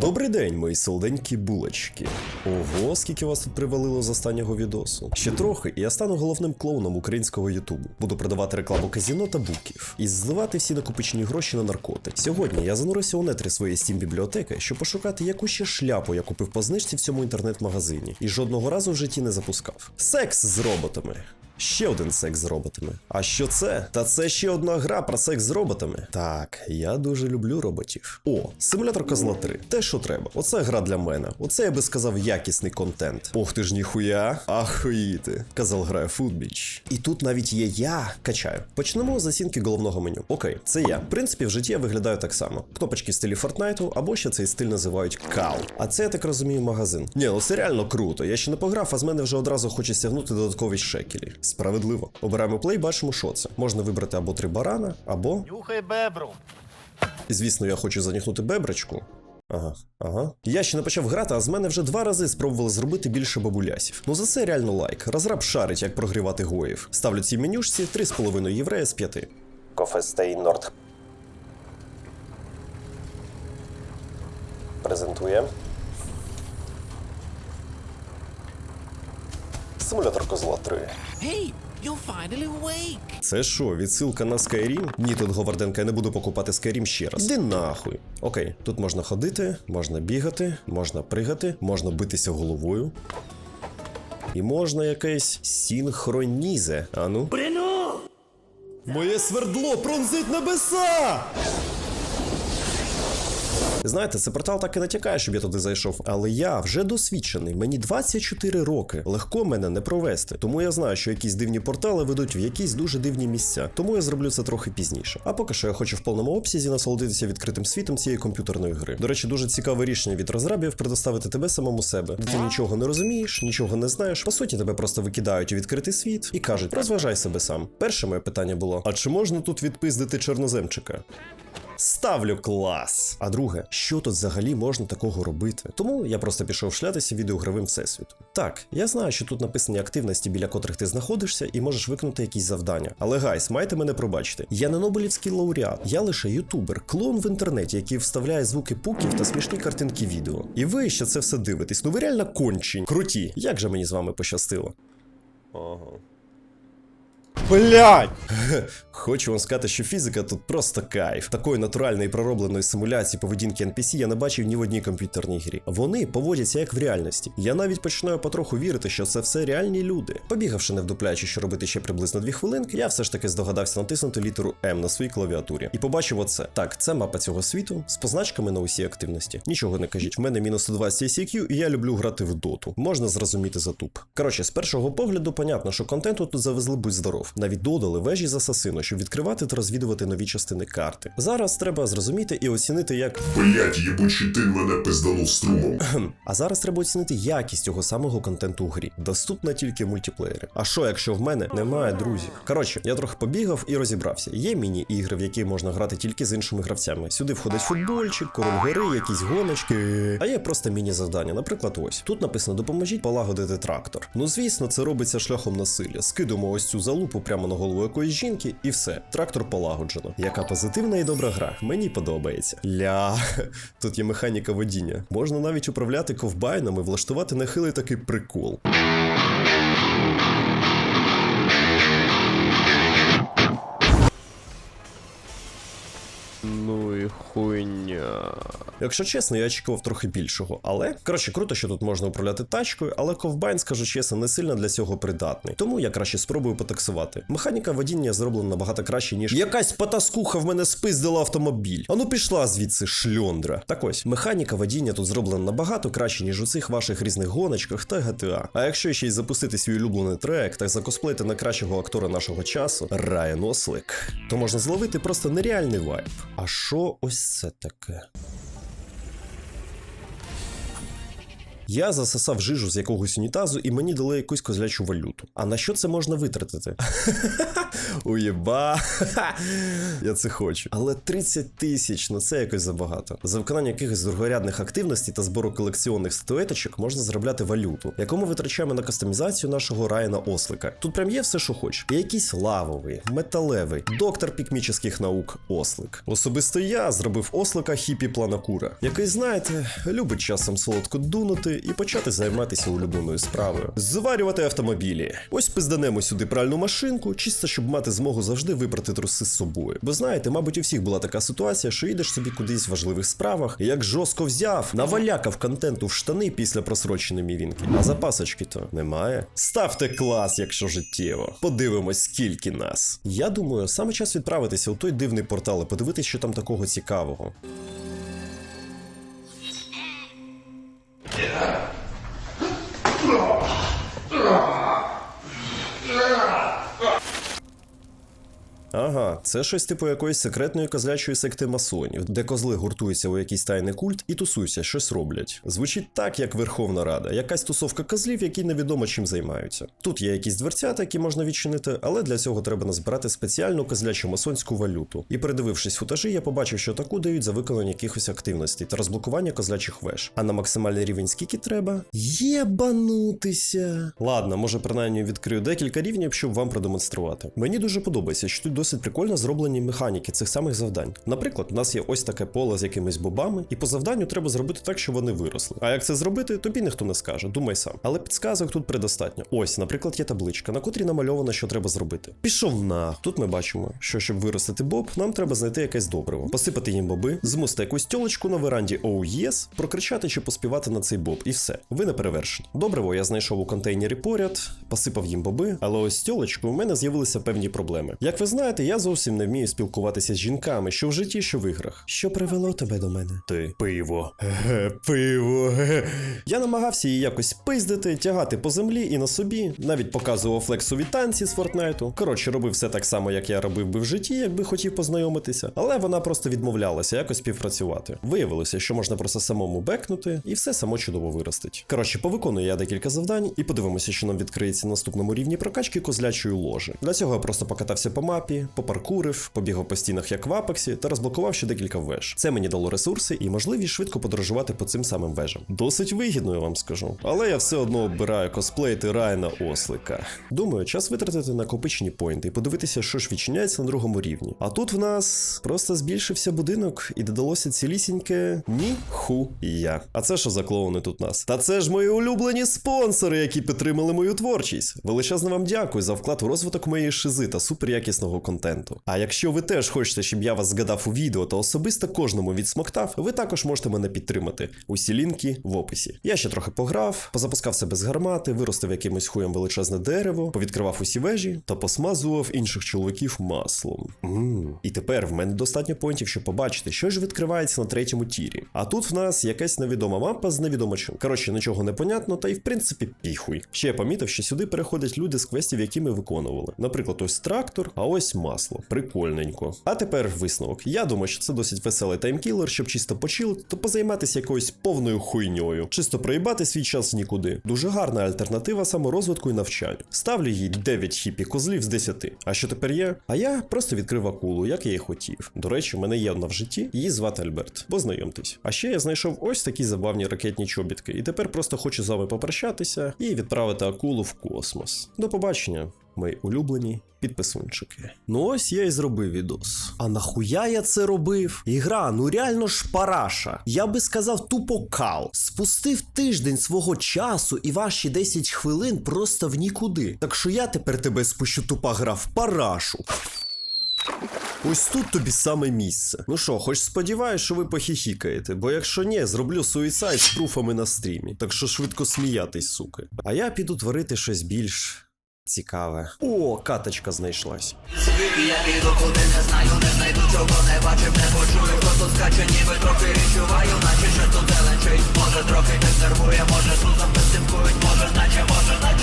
Добрий день, мої солоденькі булочки. Ого, скільки вас тут привалило з останнього відосу. Ще трохи, і я стану головним клоуном українського Ютубу. Буду продавати рекламу казіно та буків і зливати всі накопичені гроші на наркоти. Сьогодні я занурився у нетрі своєї steam бібліотеки, щоб пошукати яку ще шляпу я купив по знижці в цьому інтернет-магазині, і жодного разу в житті не запускав. Секс з роботами. Ще один секс з роботами. А що це? Та це ще одна гра про секс з роботами. Так, я дуже люблю роботів. О, симулятор козла 3. Те, що треба. Оце гра для мене. Оце я би сказав якісний контент. Ох ти ж ніхуя. Ахуїти. Казал грає футбіч. І тут навіть є я. Качаю. Почнемо з оцінки головного меню. Окей, це я. В принципі, в житті я виглядаю так само. Кнопочки в стилі Фортнайту, або ще цей стиль називають кал. А це я так розумію магазин. Ні, ну це реально круто. Я ще не пограв, а з мене вже одразу хоче стягнути додаткові шекелі. Справедливо. Обираємо плей, бачимо, що це. Можна вибрати або три барана, або. Нюхай бебру. Звісно, я хочу занюхнути бебрачку. Ага, ага. Я ще не почав грати, а з мене вже два рази спробували зробити більше бабулясів. Ну за це реально лайк. Розраб шарить, як прогрівати гоїв. Ставлю цій менюшці 3,5 єврея з 5. Кофестей Норд. Презентує. Симулятор козла 3. Hey, you're finally awake. Це що, відсилка на Skyrim? Ні, тут Говарденка, я не буду покупати Skyrim ще раз. Іди нахуй. Окей, тут можна ходити, можна бігати, можна пригати, можна битися головою. І можна якесь синхронізе. Ану. Моє свердло пронзить небеса! Знаєте, це портал так і натякає, щоб я туди зайшов, але я вже досвідчений. Мені 24 роки. Легко мене не провести. Тому я знаю, що якісь дивні портали ведуть в якісь дуже дивні місця. Тому я зроблю це трохи пізніше. А поки що я хочу в повному обсязі насолодитися відкритим світом цієї комп'ютерної гри. До речі, дуже цікаве рішення від розрабів предоставити тебе самому себе. Де ти нічого не розумієш, нічого не знаєш. По суті, тебе просто викидають у відкритий світ і кажуть, розважай себе сам. Перше моє питання було: а чи можна тут відпиздити чорноземчика? Ставлю клас. А друге, що тут взагалі можна такого робити? Тому я просто пішов шлятися відеогравим всесвіту. Так, я знаю, що тут написані активності, біля котрих ти знаходишся, і можеш виконати якісь завдання. Але гайс, майте мене пробачити. Я не Нобелівський лауреат, я лише ютубер, клоун в інтернеті, який вставляє звуки пуків та смішні картинки відео. І ви ще це все дивитесь. Ну ви реально кончень. Круті. Як же мені з вами пощастило? Ага. Блять! Хочу вам сказати, що фізика тут просто кайф. Такої натуральної проробленої симуляції поведінки NPC я не бачив ні в одній комп'ютерній грі. Вони поводяться як в реальності. Я навіть починаю потроху вірити, що це все реальні люди. Побігавши не вдупляючи, що робити ще приблизно дві хвилинки, я все ж таки здогадався натиснути літеру М на своїй клавіатурі. І побачив оце. Так, це мапа цього світу з позначками на усі активності. Нічого не кажіть, в мене мінус 120 ICQ, і я люблю грати в доту. Можна зрозуміти затуп. Коротше, з першого погляду, понятно, що контенту тут завезли будь здоров. Навіть додали вежі з асасину, щоб відкривати та розвідувати нові частини карти. Зараз треба зрозуміти і оцінити, як Блять, єбучий ти мене пизданув струмом. А зараз треба оцінити якість цього самого контенту у грі. Доступна тільки в мультиплеєрі. А що, якщо в мене немає друзів? Коротше, я трохи побігав і розібрався. Є міні-ігри, в які можна грати тільки з іншими гравцями. Сюди входить футбольчик, король гори, якісь гоночки. А є просто міні-завдання. Наприклад, ось тут написано: допоможіть полагодити трактор. Ну звісно, це робиться шляхом насилля. Скидуємо ось цю залупу прямо на голову якоїсь жінки, і все, трактор полагоджено. Яка позитивна і добра гра. Мені подобається. Ля, тут є механіка водіння. Можна навіть управляти ковбайнами, влаштувати нахилий такий прикол. Ну і хуйня. Якщо чесно, я очікував трохи більшого. Але коротше, круто, що тут можна управляти тачкою, але ковбайн, скажу чесно, не сильно для цього придатний. Тому я краще спробую потаксувати. Механіка водіння зроблена набагато краще, ніж якась потаскуха в мене спиздила автомобіль. Ану пішла звідси шльондра. Так ось, механіка водіння тут зроблена набагато краще, ніж у цих ваших різних гоночках та GTA. А якщо ще й запустити свій улюблений трек та закосплеїти на кращого актора нашого часу Райан Ослик, то можна зловити просто нереальний вайб. А що ось це таке? Я засосав жижу з якогось унітазу і мені дали якусь козлячу валюту. А на що це можна витратити? Уєба. Я це хочу. Але 30 тисяч, ну це якось забагато. За виконання якихось другорядних активностей та збору колекціонних статуеточок можна заробляти валюту, яку ми витрачаємо на кастомізацію нашого Райана Ослика. Тут прям є все, що хочеш. І якийсь лавовий, металевий, доктор пікмічних наук Ослик. Особисто я зробив Ослика хіпі планакура, який, знаєте, любить часом солодко дунути і почати займатися улюбленою справою. Зварювати автомобілі. Ось пизданемо сюди пральну машинку, чисто щоб мати змогу завжди вибрати труси з собою. Бо знаєте, мабуть, у всіх була така ситуація, що їдеш собі кудись в важливих справах, і як жорстко взяв, навалякав контенту в штани після просроченої мівінки. А запасочки то немає. Ставте клас, якщо життєво. Подивимось, скільки нас. Я думаю, саме час відправитися у той дивний портал і подивитися, що там такого цікавого. Це щось типу якоїсь секретної козлячої секти масонів, де козли гуртуються у якийсь тайний культ і тусуються, щось роблять. Звучить так, як Верховна Рада, якась тусовка козлів, які невідомо чим займаються. Тут є якісь дверцята, які можна відчинити, але для цього треба назбирати спеціальну козлячу масонську валюту. І передивившись футажі, я побачив, що таку дають за виконання якихось активностей та розблокування козлячих веж. А на максимальний рівень скільки треба? Єбанутися. Ладно, може принаймні відкрию декілька рівнів, щоб вам продемонструвати. Мені дуже подобається, що тут досить прикольно зроблені механіки цих самих завдань. Наприклад, у нас є ось таке поле з якимись бобами, і по завданню треба зробити так, щоб вони виросли. А як це зробити, тобі ніхто не скаже, думай сам. Але підсказок тут предостатньо. Ось, наприклад, є табличка, на котрій намальовано, що треба зробити. Пішов на. Тут ми бачимо, що щоб виростити боб, нам треба знайти якесь добриво, посипати їм боби, змусити якусь тьолочку на веранді «Oh yes», прокричати чи поспівати на цей боб, і все. Ви не перевершені. Добриво я знайшов у контейнері поряд, посипав їм боби, але ось з тьолочкою у мене з'явилися певні проблеми. Як ви знаєте, я зовсім не вмію спілкуватися з жінками, що в житті, що в іграх. Що привело тебе до мене? Ти пиво. Ге, пиво. Ге. Я намагався її якось пиздити, тягати по землі і на собі, навіть показував флексові танці з Фортнайту. Коротше, робив все так само, як я робив би в житті, якби хотів познайомитися. Але вона просто відмовлялася якось співпрацювати. Виявилося, що можна просто самому бекнути, і все само чудово виростить. Коротше, повиконую я декілька завдань і подивимося, що нам відкриється на наступному рівні прокачки козлячої ложі. Для цього я просто покатався по мапі, попаркурив, побігав по стінах як в Апексі та розблокував ще декілька веж. Це мені дало ресурси і можливість швидко подорожувати по цим самим вежам. Досить вигідно, я вам скажу. Але я все одно обираю косплеїти Райана Ослика. Думаю, час витратити накопичені поінти і подивитися, що ж відчиняється на другому рівні. А тут в нас просто збільшився будинок і додалося цілісіньке ніхуя. А це що за клоуни тут нас? Та це ж мої улюблені спонсори, які підтримали мою творчість. Величезно вам дякую за вклад у розвиток моєї шизи та суперякісного контенту. А якщо ви теж хочете, щоб я вас згадав у відео та особисто кожному відсмоктав, ви також можете мене підтримати. Усі лінки в описі. Я ще трохи пограв, позапускав себе з гармати, виростив якимось хуєм величезне дерево, повідкривав усі вежі та посмазував інших чоловіків маслом. Ммм. І тепер в мене достатньо поінтів, щоб побачити, що ж відкривається на третьому тірі. А тут в нас якась невідома мапа з невідомочим. Коротше, нічого не понятно, та й в принципі піхуй. Ще я помітив, що сюди переходять люди з квестів, які ми виконували. Наприклад, ось трактор, а ось масло. Прикольненько. А тепер висновок. Я думаю, що це досить веселий таймкілер, щоб чисто почилити, то позайматися якоюсь повною хуйньою. Чисто проїбати свій час нікуди. Дуже гарна альтернатива саморозвитку і навчанню. Ставлю їй 9 хіпі козлів з 10. А що тепер є? А я просто відкрив акулу, як я і хотів. До речі, в мене є одна в житті, її звати Альберт. Познайомтесь. А ще я знайшов ось такі забавні ракетні чобітки, і тепер просто хочу з вами попрощатися і відправити акулу в космос. До побачення, мої улюблені підписунчики. Ну ось я і зробив відос. А нахуя я це робив? Ігра, ну реально ж параша. Я би сказав тупо кал. Спустив тиждень свого часу і ваші 10 хвилин просто в нікуди. Так що я тепер тебе спущу тупа гра в парашу. Ось тут тобі саме місце. Ну що, хоч сподіваюсь, що ви похіхікаєте, бо якщо ні, зроблю суїцайд з пруфами на стрімі. Так що швидко сміятись, суки. А я піду творити щось більш Цікаве. О, каточка знайшлась. Я піду куди не знаю, не знайду чого не бачив, не почую, Хто просто скаче, ніби трохи відчуваю, наче що тут зеленчить. Може трохи не нервує, може тут записинкують, може, наче, може, наче.